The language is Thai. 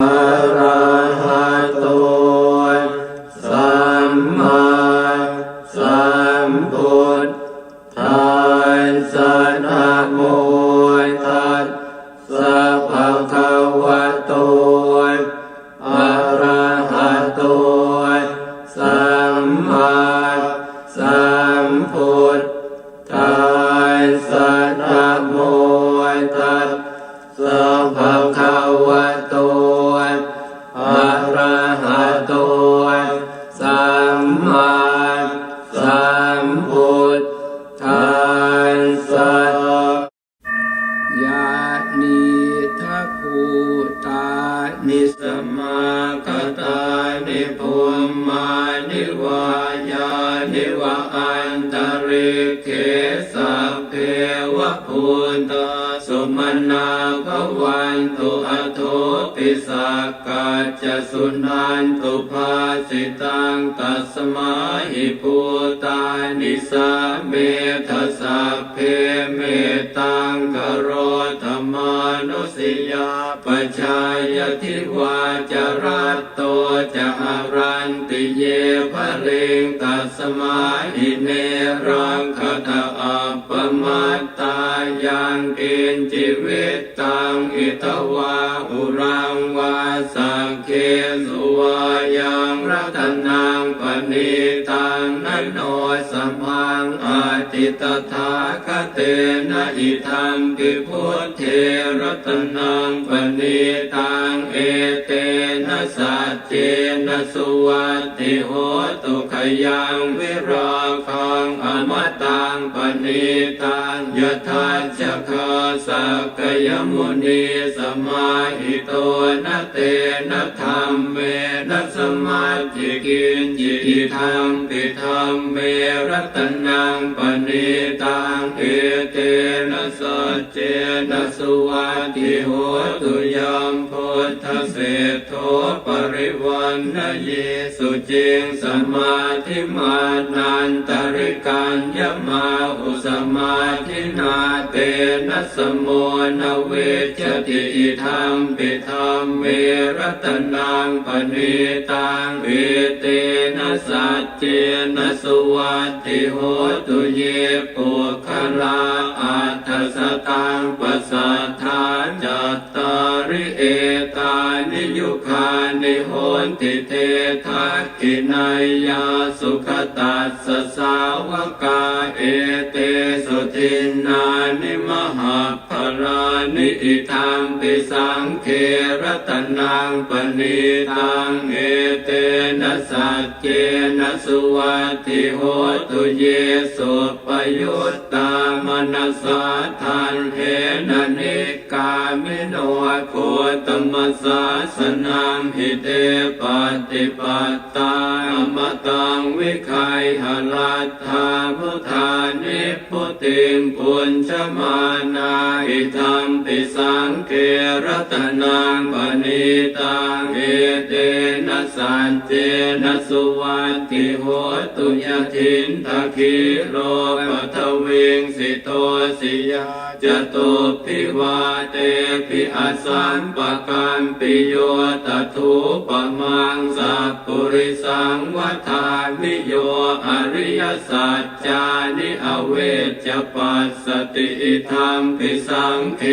อะระหะโตสัมมาสัมพุทธัสสะนะโมตัสสะภะคะวะโตานสสะยานิทัพพุตานิสมากตานิภู ริเขสัพเพวะพุตตสุมนาภวันตุอโทติสักกัจจสุนันตุภาสิตังตัสมาหิปูตานิสาเมทัสสะเพเมตังกโรายทิวาจรัตโตจะหารันติเยภะเรงตัสมาหิเนรังคตาอัปปมัตตายังกินจิเวตตังอิตวาอุรังวาสังเคสุวายา นิตังนันโนสมังอาติตถาคเตนะอิทัมปิพุทเทรัตนังปณิตังเอเต สัจเจนะสุวัติโหตุขยังวิราคังอมตังปณิตังยทัจจคาสักยมุนีสมาหิโตนะเตนะธรรมเมนะสมาธิกินจิติธรรมปิธรรมเมรัตนังปณิตังเอเตนะสัจเจนะสุวัติโหตุยัมพุ ทธเศรษโทปริวันนะเยสุจิงสมาธิมานันตริกัญญมาอุสมาธินาเตนะสมโมนเวชติอิธรรมปิธรรมเมรัตนังปณิตังเอเตนะสัจเจนะสุวัตติโหตุเยปุคลาอัตถสตังปัสสัทธาจัตตา ริเอตานิยุคานิโหนติเททักกินายยาสุขตัสสสาวกาเอเตสุทินานิมหา รานิอิทัมปิสังเครตนังปณิตังเอเตนะสัจเจนะสุวัติโหตุเยสุปยุตตามนัสสาทันเทนนิกามิโนโคตมัสสาสนังหิเตปฏิปัตตามมตังวิคัยหลัตถาพุทธานิพุติงปุญชมานาอิทัมปิสังเกรตนางปณิตังเอเต สัจเจนะสุวัตติโหตุยทินทะคิโลปัทเวงสิโตสิยาจตุพิวาเตปิอัสสัมปะกันปิโยตถุปะมังสัพปุริสังวัฏามิโยอริยสัจจานิอเวจปัสสติธรรมปิสังเค